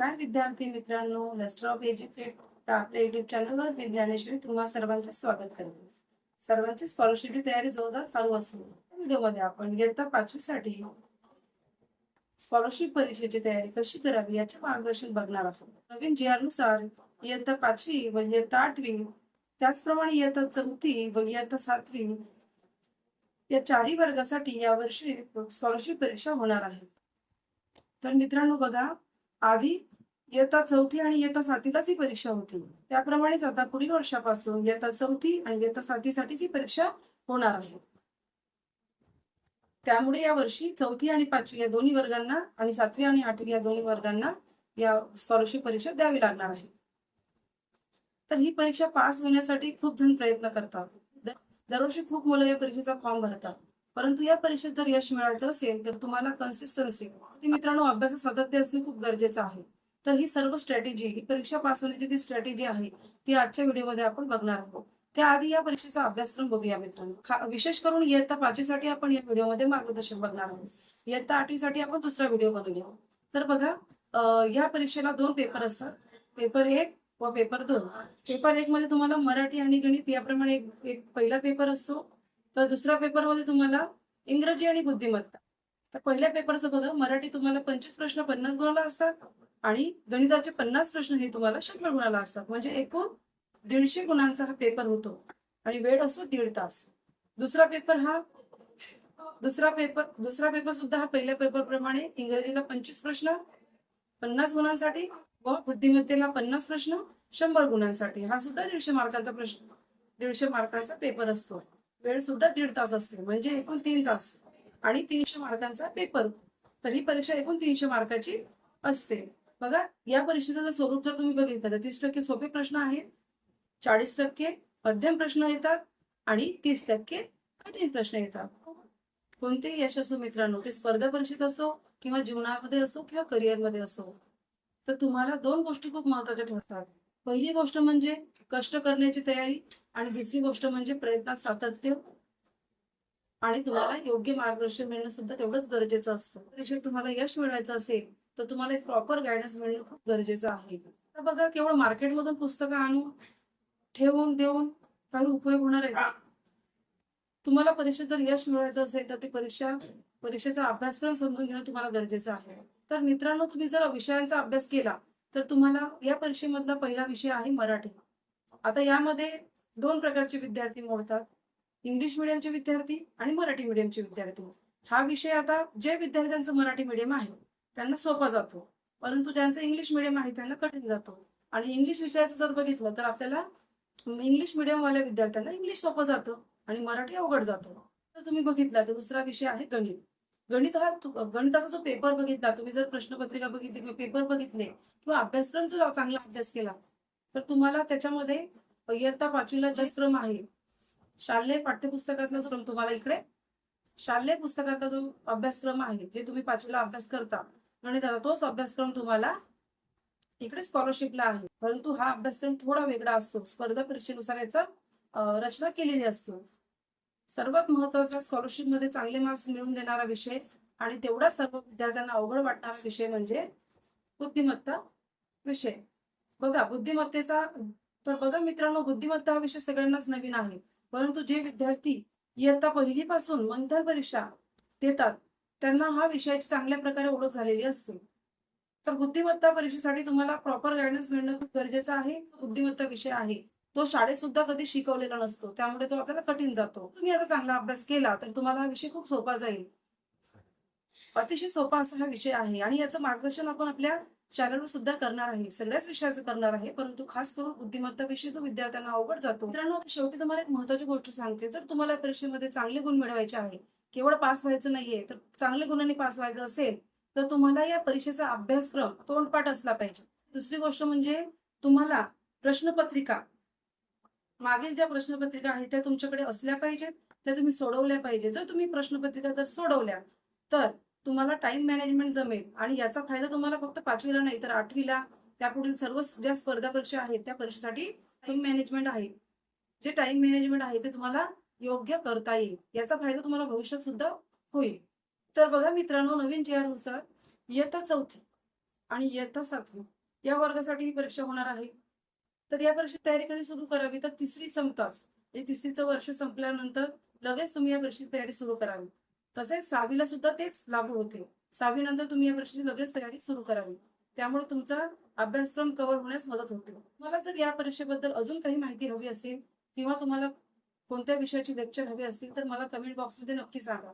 नमस्कार. विद्यार्थी मित्रांनो लेस्टर ऑफ एज्युकेट आपल्या युट्यूब चॅनलवर मी ज्ञानेश्वरी तुम्हा सर्वांचे स्वागत करते. सर्वांची स्कॉलरशिपची तयारी जोरदार चालू असून व्हिडिओमध्ये आपण इयत्ता पाचवीसाठी स्कॉलरशिप परीक्षेची तयारी कशी करावी याचे मार्गदर्शन बघणार आहोत. नवीन जी आरनुसार इयत्ता पाचवी व इयत्ता आठवी त्याचप्रमाणे इयत्ता चौथी व इयत्ता सातवी या चारही वर्गासाठी यावर्षी स्कॉलरशिप परीक्षा होणार आहे. तर मित्रांनो बघा आधी इयत्ता चौथी आणि इयत्ता सातवीलाच ही परीक्षा होती. त्याप्रमाणेच आता पुढील वर्षापासून इयत्ता चौथी आणि इयत्ता सातवीसाठीच ही परीक्षा होणार आहे. त्यामुळे या वर्षी चौथी आणि पाचवी या दोन्ही वर्गांना आणि सातवी आणि आठवी या दोन्ही वर्गांना या स्कॉलरशिप परीक्षा द्यावी लागणार आहे. तर ही परीक्षा पास होण्यासाठी खूप जण प्रयत्न करतात. दरवर्षी खूप मुलं या परीक्षेचा फॉर्म भरतात. परंतु या परीक्षेत जर यश मिळायचं असेल तर तुम्हाला कन्सिस्टन्सी मित्रांनो अभ्यासात सातत्य असणे खूप गरजेचं आहे. तर ही सर्व स्ट्रॅटेजी ही परीक्षा पास होण्याची जी स्ट्रॅटेजी आहे ती आजच्या व्हिडिओमध्ये आपण बघणार आहोत. त्याआधी या परीक्षेचा अभ्यासक्रम बघूया मित्रांनो. विशेष करून इयत्ता पाचवीसाठी आपण या व्हिडिओमध्ये मार्गदर्शन बघणार आहोत. इयत्ता आठवीसाठी आपण दुसरा व्हिडिओ बनवूया तर बघा या परीक्षेला दोन पेपर असतात. पेपर एक व पेपर दोन. पेपर एक मध्ये तुम्हाला मराठी आणि गणित याप्रमाणे एक एक पहिला पेपर असतो. तर दुसऱ्या पेपरमध्ये तुम्हाला इंग्रजी आणि बुद्धिमत्ता. तर पहिल्या पेपरचं बघा मराठी तुम्हाला पंचवीस प्रश्न पन्नास गुणाला असतात आणि गणिताचे पन्नास प्रश्न हे तुम्हाला शंभर गुणाला असतात. म्हणजे एकूण दीडशे गुणांचा हा पेपर होतो आणि वेळ असतो दीड तास. दुसरा पेपर हा दुसरा पेपर दुसरा पेपर सुद्धा हा पहिल्या पेपर प्रमाणे इंग्रजीला पंचवीस प्रश्न पन्नास गुणांसाठी व बुद्धिमत्तेला पन्नास प्रश्न शंभर गुणांसाठी. हा सुद्धा दीडशे मार्कांचा प्रश्न दीडशे मार्कांचा पेपर असतो. वेळ सुद्धा दीड तास असते. म्हणजे एकूण तीन तास. आणि तीनशे मार्कांचा पेपर तर ही परीक्षा एकूण तीनशे मार्काची असते. बघा या परीक्षेचं जर स्वरूप जर तुम्ही बघितलं तर तीस टक्के सोपे प्रश्न आहेत चाळीस टक्के मध्यम प्रश्न येतात आणि तीस टक्के कठीण प्रश्न येतात. कोणतेही यश असो मित्रांनो ते स्पर्धा परीक्षेत असो किंवा जीवनामध्ये असो किंवा करिअरमध्ये असो तर तुम्हाला दोन गोष्टी खूप महत्त्वाच्या ठरतात. पहिली गोष्ट म्हणजे कष्ट करण्याची तयारी आणि दुसरी गोष्ट म्हणजे प्रयत्नात सातत्य. आणि तुम्हाला योग्य मार्गदर्शन मिळणं सुद्धा तेवढंच गरजेचं असतं. परीक्षेत तुम्हाला यश मिळवायचं असेल तर तुम्हाला एक प्रॉपर गायडन्स मिळणं खूप गरजेचं आहे. तर बघा केवळ मार्केटमधून पुस्तकं आणून ठेवून देऊन काही उपयोग होणार आहे? तुम्हाला परीक्षेत जर यश मिळवायचं असेल तर ती परीक्षा परीक्षेचा अभ्यासक्रम समजून घेणं तुम्हाला गरजेचं आहे. तर मित्रांनो तुम्ही जर विषयांचा अभ्यास केला तर तुम्हाला या परीक्षेमधला पहिला विषय आहे मराठी. आता यामध्ये दोन प्रकारचे विद्यार्थी मोडतात. इंग्लिश मिडियमचे विद्यार्थी आणि मराठी मिडियमचे विद्यार्थी. हा विषय आता जे विद्यार्थ्यांचं मराठी मिडियम आहे त्यांना सोपा जातो. परंतु ज्यांचं इंग्लिश मिडियम आहे त्यांना कठीण जातो. आणि इंग्लिश विषयाचं जर बघितलं तर आपल्याला इंग्लिश मिडियमवाल्या विद्यार्थ्यांना इंग्लिश सोपं जातं आणि मराठी अवघड जातं. तर तुम्ही बघितला तर दुसरा विषय आहे गणित. गणित हा गणिताचा जो पेपर बघितला तुम्ही जर प्रश्नपत्रिका बघितली किंवा पेपर बघितले किंवा अभ्यासक्रम जर चांगला अभ्यास केला तर तुम्हाला त्याच्यामध्ये इयत्ता पाचवीला जे क्रम आहे शालेय पाठ्यपुस्तकातला क्रम तुम्हाला इकडे? शालेय पुस्तकाचा जो अभ्यासक्रम आहे जे तुम्ही पाचवीला अभ्यास करता गणिताचा तोच अभ्यासक्रम तुम्हाला इकडे स्कॉलरशिपला आहे. परंतु हा अभ्यासक्रम थोडा वेगळा असतो. स्पर्धा परीक्षेनुसार याचा रचना केलेली असते. सर्वात महत्त्वाचा स्कॉलरशिपमध्ये चांगले मार्क्स मिळवून देणारा विषय आणि तेवढा सर्व विद्यार्थ्यांना अवघड वाटणारा विषय म्हणजे बुद्धिमत्ता विषय. बघा बुद्धिमत्तेचा तर बघा मित्रांनो बुद्धिमत्ता हा विषय सगळ्यांनाच नवीन आहे. परंतु जे विद्यार्थी इयत्ता पहिलीपासून मंथन परीक्षा देतात त्यांना हा विषयाची चांगल्या प्रकारे ओळख झालेली असते. तर बुद्धिमत्ता परीक्षेसाठी तुम्हाला प्रॉपर गायडन्स मिळणं खूप गरजेचं आहे. बुद्धिमत्ता विषय आहे. तो शाळेत सुद्धा कधी शिकवलेला नसतो. त्यामुळे तो आपल्याला कठीण जातो. तुम्ही आता चांगला अभ्यास केला तर तुम्हाला हा विषय खूप सोपा जाईल. अतिशय सोपा असा हा विषय आहे. आणि याचं मार्गदर्शन आपण आपल्या चॅनलवर सुद्धा करणार आहे. सगळ्याच विषयाचं करणार आहे. परंतु खास करून बुद्धिमत्ता विषय जो विद्यार्थ्यांना अवघड जातो. मित्रांनो शेवटी तुम्हाला एक महत्वाची गोष्ट सांगते. जर तुम्हाला परीक्षेमध्ये चांगले गुण मिळवायचे आहे केवळ पास व्हायचं नाहीये तर चांगले गुणांनी पास व्हायचं असेल तर तुम्हाला या परीक्षेचा अभ्यासक्रम तोंडपाठ असला पाहिजे. दुसरी गोष्ट म्हणजे तुम्हाला प्रश्नपत्रिका मागील ज्या प्रश्नपत्रिका आहेत त्या तुमच्याकडे असल्या पाहिजेत त्या तुम्ही सोडवल्या पाहिजे जर तुम्ही प्रश्नपत्रिका जर सोडवल्या तर तुम्हाला टाइम मॅनेजमेंट जमेल. आणि याचा फायदा तुम्हाला फक्त पाचवीला नाही तर आठवीला त्यापुढील सर्व ज्या स्पर्धा परीक्षा आहेत त्या परीक्षेसाठी टाइम मॅनेजमेंट आहे. जे टाइम मॅनेजमेंट आहे ते तुम्हाला योग्य करता येईल. याचा फायदा तुम्हाला भविष्यात सुद्धा होईल. तर बघा मित्रांनो नवीन जी नुसार इयत्ता चौथी आणि इयत्ता सातवी या वर्गासाठी ही परीक्षा होणार आहे. तर या परीक्षेची तयारी कधी सुरू करावी? तर तिसरी संपताच म्हणजे तिसरीचं वर्ष संपल्यानंतर लगेच तुम्ही या परीक्षेची तयारी सुरू करावी. तसेच सहावीला सुद्धा तेच लागू होते. सहावी नंतर तुम्ही या परीक्षेची लगेच तयारी सुरू करावी. त्यामुळे तुमचा अभ्यासक्रम कव्हर होण्यास मदत होते. तुम्हाला जर या परीक्षेबद्दल अजून काही माहिती हवी असेल किंवा तुम्हाला कोणत्या विषयाची लेक्चर हवी असतील तर मला कमेंट बॉक्समध्ये नक्की सांगा.